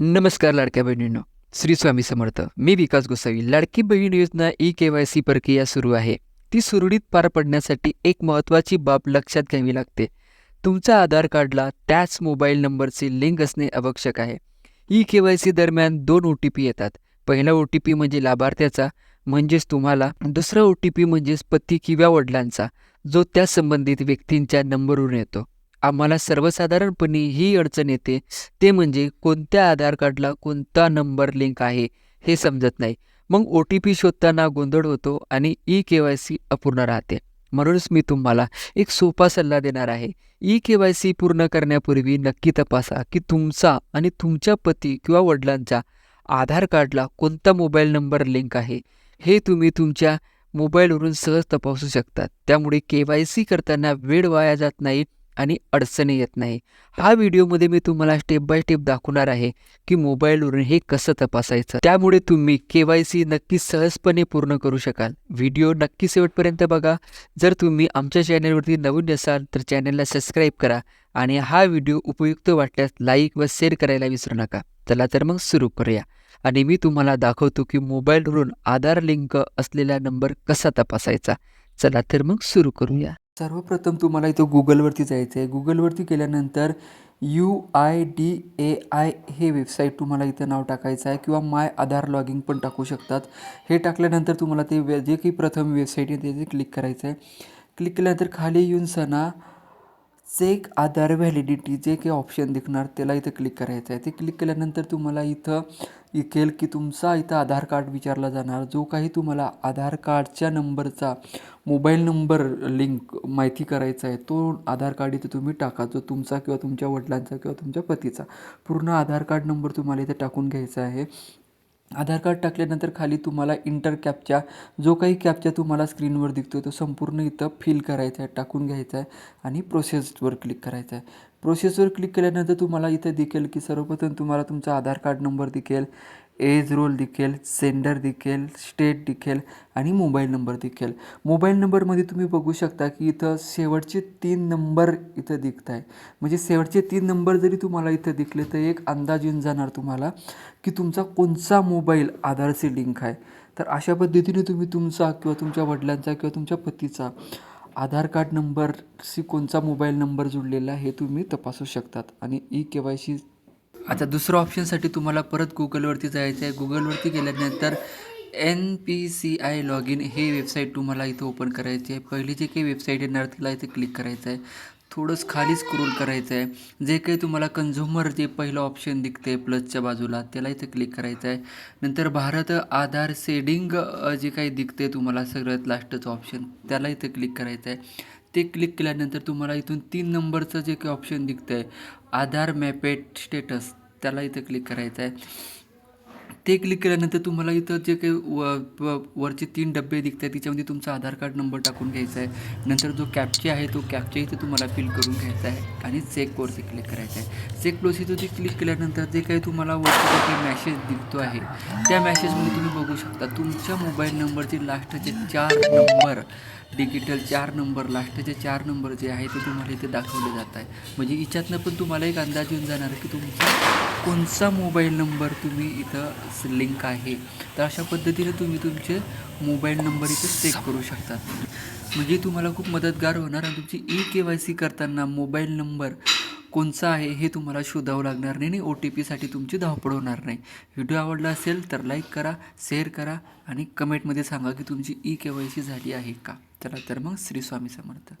नमस्कार लाडक्या बहिणींनो. श्री स्वामी समर्थ. मी विकास गोसावी. लाडकी बहीण योजना ई के वाय सी प्रक्रिया सुरू आहे. ती सुरळीत पार पडण्यासाठी एक महत्त्वाची बाब लक्षात घ्यावी लागते. तुमच्या आधार कार्डला त्याच मोबाईल नंबरचे लिंक असणे आवश्यक आहे. ई के वाय सी दरम्यान दोन ओ टी पी येतात. पहिला ओ टी पी म्हणजे लाभार्थ्याचा म्हणजेच तुम्हाला. दुसरा ओ टी पी म्हणजेच पती किंवा वडिलांचा जो त्या संबंधित व्यक्तींच्या नंबरवरून येतो. आम्हाला सर्वसाधारणपणे ही अडचण येते. ते म्हणजे कोणत्या आधार कार्डला कोणता नंबर लिंक आहे हे समजत नाही. मग ओ टी पी शोधताना गोंधळ होतो आणि ई के वाय सी अपूर्ण राहते. म्हणूनच मी तुम्हाला एक सोपा सल्ला देणार आहे. ई के वाय सी पूर्ण करण्यापूर्वी नक्की तपासा की तुमचा आणि तुमच्या पती किंवा वडिलांच्या आधार कार्डला कोणता मोबाईल नंबर लिंक आहे हे तुम्ही तुमच्या मोबाईलवरून सहज तपासू शकतात त्यामुळे के वाय सी करताना वेळ वाया जात नाही. आणि अडचणी येत नाही. हा व्हिडिओमध्ये मी तुम्हाला स्टेप बाय स्टेप दाखवणार आहे की मोबाईलवरून हे कसं तपासायचं. त्यामुळे तुम्ही के वाय सी नक्की सहजपणे पूर्ण करू शकाल. व्हिडिओ नक्की शेवटपर्यंत बघा. जर तुम्ही आमच्या चॅनलवरती नवीन असाल तर चॅनलला सबस्क्राईब करा आणि हा व्हिडिओ उपयुक्त वाटल्यास लाईक व शेअर करायला विसरू नका. चला तर मग सुरू करूया. आणि मी तुम्हाला दाखवतो की मोबाईलवरून आधार लिंक असलेला नंबर कसा तपासायचा. चला तर मग सुरू करूया. सर्वप्रथम तुम्हाला इथं गुगलवरती जायचं आहे गुगलवरती गेल्यानंतर U I D A I हे वेबसाईट तुम्हाला इथं नाव टाकायचं आहे किंवा माय आधार लॉगिंग पण टाकू शकतात. हे टाकल्यानंतर तुम्हाला ते वे जे काही प्रथम वेबसाईट आहे ते क्लिक करायचं आहे क्लिक केल्यानंतर खाली येऊन सणा चेक आधार व्हॅलिडिटी जे काही ऑप्शन दिसणार त्याला इथं क्लिक करायचं आहे. ते क्लिक केल्यानंतर तुम्हाला इथं इकेल की तुमचा इथं आधार कार्ड विचारला जाणार. जो काही तुम्हाला आधार कार्डच्या नंबरचा मोबाईल नंबर लिंक माहिती करायचा आहे तो आधार कार्ड इथं तुम्ही टाका. जो तुमचा किंवा तुमच्या वडिलांचा किंवा तुमच्या पतीचा पूर्ण आधार कार्ड नंबर तुम्हाला इथं टाकून घ्यायचा आहे. आधार कार्ड टाकल्यानंतर खाली तुम्हाला इंटर कॅपच्या जो काही कॅपच्या तुम्हाला स्क्रीनवर दिसतो तो संपूर्ण इथं फिल करायचा आहे टाकून घ्यायचा आहे आणि प्रोसेसवर क्लिक करायचं आहे. प्रोसेसवर क्लिक केल्यानंतर तुम्हाला इथं दिखेल की सर्वप्रथम तुम्हाला तुमचा आधार कार्ड नंबर दिखेल एज रोल दिखेल सेंडर दिखेल स्टेट दिखेल आणि मोबाईल नंबर दिखेल. मोबाईल नंबरमध्ये तुम्ही बघू शकता की इथं शेवटचे तीन नंबर इथं दिखत आहे म्हणजे शेवटचे तीन नंबर जरी तुम्हाला इथं दिखले तर एक अंदाज येऊन जाणार तुम्हाला की तुमचा कोणचा मोबाईल आधारशी लिंक आहे. तर अशा पद्धतीने तुम्ही तुमचा किंवा तुमच्या वडिलांचा किंवा तुमच्या पतीचा आधार कार्ड नंबरशी कोणचा मोबाईल नंबर जुळलेला आहे हे तुम्ही तपासू शकतात. आणि ई के वाय सी आता दुसरं ऑप्शनसाठी तुम्हाला परत गुगलवरती जायचं आहे. गुगलवरती गेल्यानंतर N P C I log in हे वेबसाईट तुम्हाला इथं ओपन करायची आहे. पहिली जे काही वेबसाईट येणार तिला इथे क्लिक करायचं आहे. थोडंच खाली स्क्रोल करायचं आहे जे काही तुम्हाला कन्झ्युमर जे पहिलं ऑप्शन दिखते प्लसच्या बाजूला त्याला इथं क्लिक करायचं आहे नंतर भारत आधार सेडिंग जे काही दिखते तुम्हाला सगळ्यात लास्टचं ऑप्शन त्याला इथं क्लिक करायचं आहे ते क्लिक केल्यानंतर तुम्हाला इथून तीन नंबरचं जे काही ऑप्शन दिखतं आहे आधार मॅपेट स्टेटस त्याला इथं क्लिक करायचं आहे ते क्लिक केल्यानंतर तुम्हाला इथं जे काही व वरचे तीन डब्बे दिसत आहेत त्याच्यामध्ये तुमचा आधार कार्ड नंबर टाकून घ्यायचा आहे. नंतर जो कॅपचे आहे तो कॅपचे इथं तुम्हाला फिल करून घ्यायचा आहे आणि चेकवरती क्लिक करायचं आहे. चेक प्रोसिजरवरती क्लिक केल्यानंतर जे काही तुम्हाला वरती जे काही मॅसेज दिसतो आहे त्या मॅसेजमध्ये तुम्ही बघू शकता तुमच्या मोबाईल नंबरचे लास्टचे चार नंबर डिजिटल चार नंबर लास्टचे चार नंबर जे आहे ते तुम्हाला इथे दाखवले जात आहे. म्हणजे याच्यातनं पण तुम्हाला एक अंदाज येऊन जाणार की तुमचा कोणचा मोबाईल नंबर तुम्ही इथं लिंक आहे? तर अशा पद्धतीने तुम्ही तुमचे मोबाईल नंबर इथं चेक करू शकता म्हणजे तुम्हाला खूप मदतगार होणार आणि तुमची ई के वाय सी करताना मोबाईल नंबर कोणचा आहे हे तुम्हाला शोधावं लागणार नाही आणि ओ टी पीसाठी तुमची धावपळ होणार नाही. व्हिडिओ आवडला असेल तर लाईक करा शेअर करा आणि कमेंटमध्ये सांगा की तुमची ई के वाय सी झाली आहे का? चला तर मग श्री स्वामी समर्थ.